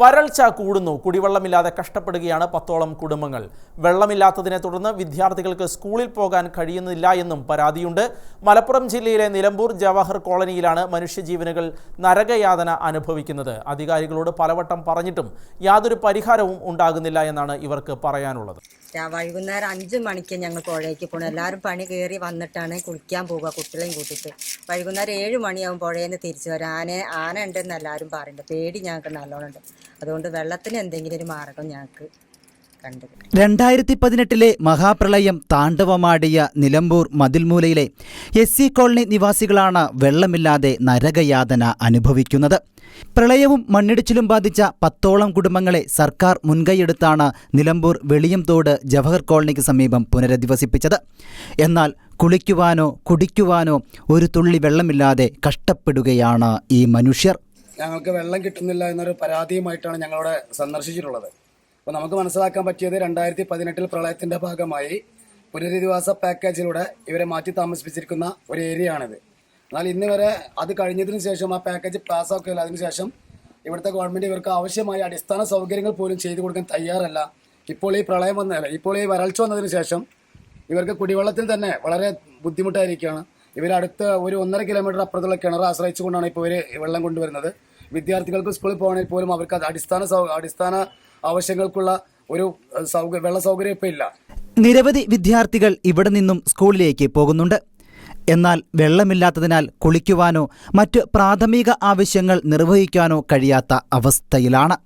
വരൾച്ച കൂടുന്നു. കുടിവെള്ളമില്ലാതെ കഷ്ടപ്പെടുകയാണ് പത്തോളം കുടുംബങ്ങൾ. വെള്ളമില്ലാത്തതിനെ തുടർന്ന് വിദ്യാർത്ഥികൾക്ക് സ്കൂളിൽ പോകാൻ കഴിയുന്നില്ല എന്നും പരാതിയുണ്ട്. മലപ്പുറം ജില്ലയിലെ നിലമ്പൂർ ജവഹർ കോളനിയിലാണ് മനുഷ്യജീവനുകൾ നരകയാതന അനുഭവിക്കുന്നത്. അധികാരികളോട് പലവട്ടം പറഞ്ഞിട്ടും യാതൊരു പരിഹാരവും ഉണ്ടാകുന്നില്ല എന്നാണ് ഇവർക്ക് പറയാനുള്ളത്. വൈകുന്നേരം അഞ്ച് മണിക്ക് ഞങ്ങൾ പുഴയ്ക്ക് പോകണം എല്ലാവരും പണി കയറി വന്നിട്ടാണ് കുളിക്കാൻ പോവുക കുട്ടികളെയും കൂട്ടിയിട്ട്. വൈകുന്നേരം ഏഴ് മണിയാവും പുഴയിൽ നിന്ന് തിരിച്ചു വരാം ആന ആന ഉണ്ടെന്ന് എല്ലാവരും പറയുന്നുണ്ട് പേടി ഞങ്ങൾക്ക് നല്ലോണം ഉണ്ട്. അതുകൊണ്ട് വെള്ളത്തിന് എന്തെങ്കിലും ഒരു മാർഗം ഞങ്ങൾക്ക് രണ്ടായിരത്തി പതിനെട്ടിലെ മഹാപ്രളയം താണ്ഡവമാടിയ നിലമ്പൂർ മതിൽമൂലയിലെ എസ് സി കോളനി നിവാസികളാണ് വെള്ളമില്ലാതെ നരകയാതന അനുഭവിക്കുന്നത്. പ്രളയവും മണ്ണിടിച്ചിലും ബാധിച്ച പത്തോളം കുടുംബങ്ങളെ സർക്കാർ മുൻകൈയെടുത്താണ് നിലമ്പൂർ വെളിയംതോട് ജവഹർ കോളനിക്ക് സമീപം പുനരധിവസിപ്പിച്ചത്. എന്നാൽ കുളിക്കുവാനോ കുടിക്കുവാനോ ഒരു തുള്ളി വെള്ളമില്ലാതെ കഷ്ടപ്പെടുകയാണ് ഈ മനുഷ്യർ. ഞങ്ങൾക്ക് വെള്ളം കിട്ടുന്നില്ല എന്നൊരു പരാതിയുമായിട്ടാണ് ഞങ്ങളവിടെ സന്ദർശിച്ചിട്ടുള്ളത്. അപ്പോൾ നമുക്ക് മനസ്സിലാക്കാൻ പറ്റിയത് രണ്ടായിരത്തി പതിനെട്ടിൽ പ്രളയത്തിന്റെ ഭാഗമായി പുനരധിവാസ പാക്കേജിലൂടെ ഇവരെ മാറ്റി താമസിപ്പിച്ചിരിക്കുന്ന ഒരു ഏരിയ ആണിത് എന്നാൽ ഇന്ന് വരെ അത് കഴിഞ്ഞതിന് ശേഷം ആ പാക്കേജ് പാസ്സാക്കുകയില്ല അതിനുശേഷം ഇവിടുത്തെ ഗവൺമെന്റ് ഇവർക്ക് ആവശ്യമായ അടിസ്ഥാന സൗകര്യങ്ങൾ പോലും ചെയ്തു കൊടുക്കാൻ തയ്യാറല്ല. ഇപ്പോൾ ഈ പ്രളയം വന്നതല്ല ഇപ്പോൾ ഈ വരൾച്ച വന്നതിന് ശേഷം ഇവർക്ക് കുടിവെള്ളത്തിൽ തന്നെ വളരെ ബുദ്ധിമുട്ടായിരിക്കുകയാണ്. ഇവർ അടുത്ത ഒരു ഒന്നര കിലോമീറ്റർ അപ്പുറത്തുള്ള കിണർ ആശ്രയിച്ചുകൊണ്ടാണ് ഇപ്പോൾ ഇവർ വെള്ളം കൊണ്ടുവരുന്നത്. വിദ്യാർത്ഥികൾക്ക് സ്കൂളിൽ പോകണമെങ്കിൽ പോലും അവർക്ക് അടിസ്ഥാന അടിസ്ഥാന ആവശ്യങ്ങൾക്കുള്ള ഒരു സൗകര്യ വെള്ള സൗകര്യം ഇപ്പോൾ ഇല്ല. നിരവധി വിദ്യാർത്ഥികൾ ഇവിടെ നിന്നും സ്കൂളിലേക്ക് പോകുന്നുണ്ട്. എന്നാൽ വെള്ളമില്ലാത്തതിനാൽ കുളിക്കുവാനോ മറ്റ് പ്രാഥമിക ആവശ്യങ്ങൾ നിർവഹിക്കാനോ കഴിയാത്ത അവസ്ഥയിലാണ്.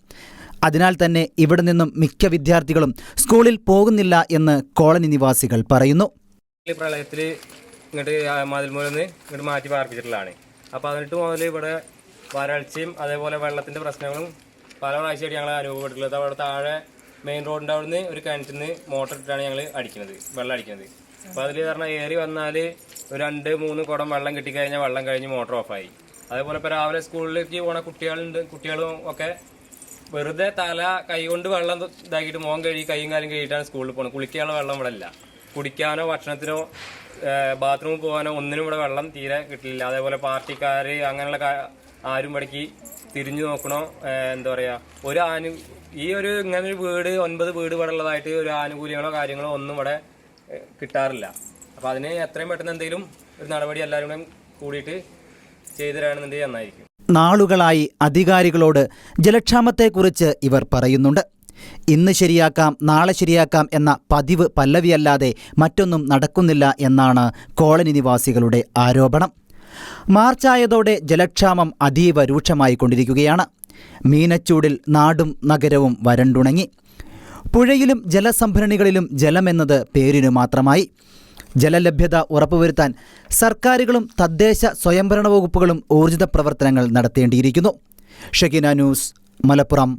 അതിനാൽ തന്നെ ഇവിടെ നിന്നും മിക്ക വിദ്യാർത്ഥികളും സ്കൂളിൽ പോകുന്നില്ല എന്ന് കോളനി നിവാസികൾ പറയുന്നു. പ്രളയത്തിൽ ഇങ്ങോട്ട് മതിൽമൂലന്ന് ഇങ്ങോട്ട് മാറ്റി പാർപ്പിച്ചിട്ടുള്ളതാണ്. അപ്പോൾ അതിനിട്ട് മുതൽ ഇവിടെ വരൾച്ചയും അതേപോലെ വെള്ളത്തിന്റെ പ്രശ്നങ്ങളും പല പ്രാവശ്യമായിട്ട് ഞങ്ങൾ അനുഭവപ്പെട്ടിട്ടുള്ളത്. അവിടെ താഴെ മെയിൻ റോഡിന്റെ അവിടുന്ന് ഒരു കിണറ്റിൽ നിന്ന് മോട്ടർ ഇട്ടാണ് ഞങ്ങൾ അടിക്കുന്നത് വെള്ളം അടിക്കുന്നത് അപ്പോൾ അതിൽ പറഞ്ഞാൽ ഏറി വന്നാൽ ഒരു രണ്ട് മൂന്ന് കുടം വെള്ളം കിട്ടിക്കഴിഞ്ഞാൽ വെള്ളം കഴിഞ്ഞ് മോട്ടർ ഓഫായി. അതേപോലെ ഇപ്പോൾ രാവിലെ സ്കൂളിലേക്ക് പോണ കുട്ടികളുണ്ട് കുട്ടികളും ഒക്കെ വെറുതെ തല കൈകൊണ്ട് വെള്ളം ഇതാക്കിയിട്ട് മോൻ കഴുകി കൈയും കാലും കഴുകിയിട്ടാണ് സ്കൂളിൽ പോകുന്നത് കുളിക്കാനുള്ള വെള്ളം ഇവിടെ ഇല്ല. കുടിക്കാനോ ഭക്ഷണത്തിനോ ബാത്റൂമിൽ പോകാനോ ഒന്നിനും ഇവിടെ വെള്ളം തീരെ കിട്ടില്ല. അതേപോലെ പാർട്ടിക്കാർ അങ്ങനെയുള്ള ആരും ഇവിടേക്ക് തിരിഞ്ഞു നോക്കണോ? എന്താ പറയുക ഒരു ആനു ഈ ഒരു ഇങ്ങനെ ഒരു വീട് ഒൻപത് വീട് ഇവിടെ ഉള്ളതായിട്ട് ഒരു ആനുകൂല്യങ്ങളോ കാര്യങ്ങളോ ഒന്നും ഇവിടെ കിട്ടാറില്ല. അപ്പോൾ അതിന് എത്രയും പെട്ടെന്ന് എന്തെങ്കിലും ഒരു നടപടി എല്ലാവരും കൂടെ കൂടിയിട്ട് ചെയ്തു തരാണെന്നുണ്ടെങ്കിൽ നന്നായിരിക്കും. നാളുകളായി അധികാരികളോട് ജലക്ഷാമത്തെക്കുറിച്ച് ഇവർ പറയുന്നുണ്ട്. ഇന്ന് ശരിയാക്കാം നാളെ ശരിയാക്കാം എന്ന പതിവ് പല്ലവിയല്ലാതെ മറ്റൊന്നും നടക്കുന്നില്ല എന്നാണ് കോളനി നിവാസികളുടെ ആരോപണം. മാർച്ചായതോടെ ജലക്ഷാമം അതീവ രൂക്ഷമായിക്കൊണ്ടിരിക്കുകയാണ്. മീനച്ചൂടിൽ നാടും നഗരവും വരണ്ടുണങ്ങി. പുഴയിലും ജലസംഭരണികളിലും ജലമെന്നത് പേരിനു മാത്രമായി. ജലലഭ്യത ഉറപ്പുവരുത്താൻ സർക്കാരുകളും തദ്ദേശ സ്വയംഭരണ വകുപ്പുകളും ഊർജിത പ്രവർത്തനങ്ങൾ നടത്തേണ്ടിയിരിക്കുന്നു. ഷെഗിന ന്യൂസ് മലപ്പുറം.